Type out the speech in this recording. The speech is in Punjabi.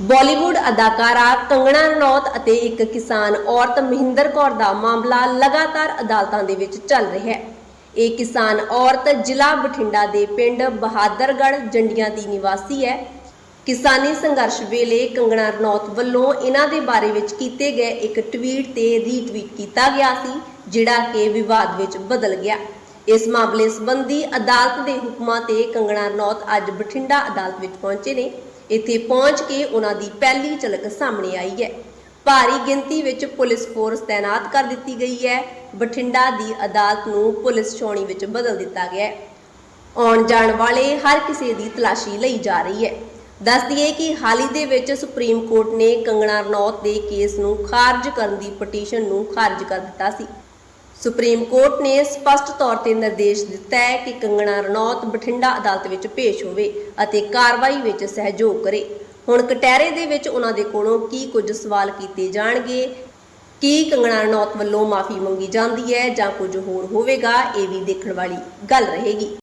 ਬਾਲੀਵੁੱਡ ਅਦਾਕਾਰਾ ਕੰਗਣਾ ਰਣੌਤ ਅਤੇ ਇੱਕ ਕਿਸਾਨ ਔਰਤ ਮਹਿੰਦਰ ਕੌਰ ਦਾ ਮਾਮਲਾ ਲਗਾਤਾਰ ਅਦਾਲਤਾਂ ਦੇ ਵਿੱਚ ਚੱਲ ਰਿਹਾ ਹੈ। ਇਹ ਕਿਸਾਨ ਔਰਤ ਜ਼ਿਲ੍ਹਾ ਬਠਿੰਡਾ ਦੇ ਪਿੰਡ ਬਹਾਦਰਗੜ੍ਹ ਜੰਡੀਆਂ ਦੀ ਨਿਵਾਸੀ ਹੈ। ਕਿਸਾਨੀ ਸੰਘਰਸ਼ ਵੇਲੇ ਕੰਗਣਾ ਰਣੌਤ ਵੱਲੋਂ ਇਹਨਾਂ ਦੇ ਬਾਰੇ ਵਿੱਚ ਕੀਤੇ ਗਏ ਇੱਕ ਟਵੀਟ ਤੇ ਰੀਟਵੀਟ ਕੀਤਾ ਗਿਆ ਸੀ, ਜਿਹੜਾ ਕਿ ਵਿਵਾਦ ਵਿੱਚ ਬਦਲ ਗਿਆ। ਇਸ ਮਾਮਲੇ ਸੰਬੰਧੀ ਅਦਾਲਤ ਦੇ ਹੁਕਮਾਂ ਤੇ ਕੰਗਣਾ ਰਣੌਤ ਅੱਜ ਬਠਿੰਡਾ ਅਦਾਲਤ ਵਿੱਚ ਪਹੁੰਚੇ ਨੇ। ਇੱਥੇ ਪਹੁੰਚ ਕੇ ਉਹਨਾਂ ਦੀ ਪਹਿਲੀ ਝਲਕ ਸਾਹਮਣੇ ਆਈ ਹੈ। ਭਾਰੀ ਗਿਣਤੀ ਵਿੱਚ ਪੁਲਿਸ ਫੋਰਸ ਤਾਇਨਾਤ ਕਰ ਦਿੱਤੀ ਗਈ ਹੈ। ਬਠਿੰਡਾ ਦੀ ਅਦਾਲਤ ਨੂੰ ਪੁਲਿਸ ਛਾਉਣੀ ਵਿੱਚ ਬਦਲ ਦਿੱਤਾ ਗਿਆ ਹੈ। ਆਉਣ ਜਾਣ ਵਾਲੇ ਹਰ ਕਿਸੇ ਦੀ ਤਲਾਸ਼ੀ ਲਈ ਜਾ ਰਹੀ ਹੈ। ਦੱਸ ਦਈਏ ਕਿ ਹਾਲ ਹੀ ਦੇ ਵਿੱਚ ਸੁਪਰੀਮ ਕੋਰਟ ਨੇ ਕੰਗਣਾ ਰਣੌਤ ਦੇ ਕੇਸ ਨੂੰ ਖਾਰਜ ਕਰਨ ਦੀ ਪਟੀਸ਼ਨ ਨੂੰ ਖਾਰਜ ਕਰ ਦਿੱਤਾ ਸੀ। ਸੁਪਰੀਮ ਕੋਰਟ ਨੇ ਸਪਸ਼ਟ ਤੌਰ ਤੇ ਨਿਰਦੇਸ਼ ਦਿੱਤਾ ਹੈ ਕਿ ਕੰਗਣਾ ਰਣੌਤ ਬਠਿੰਡਾ ਅਦਾਲਤ ਵਿੱਚ ਪੇਸ਼ ਹੋਵੇ ਅਤੇ ਕਾਰਵਾਈ ਵਿੱਚ ਸਹਿਯੋਗ ਕਰੇ। ਹੁਣ ਕਟਹਿਰੇ ਦੇ ਵਿੱਚ ਉਹਨਾਂ ਦੇ ਕੋਲੋਂ ਕੀ ਕੁਝ ਸਵਾਲ ਕੀਤੇ ਜਾਣਗੇ? ਕੀ ਕੰਗਣਾ ਰਣੌਤ ਵੱਲੋਂ ਮਾਫੀ ਮੰਗੀ ਜਾਂਦੀ ਹੈ ਜਾਂ ਕੁਝ ਹੋਰ ਹੋਵੇਗਾ? ਇਹ ਵੀ ਦੇਖਣ ਵਾਲੀ ਗੱਲ ਰਹੇਗੀ।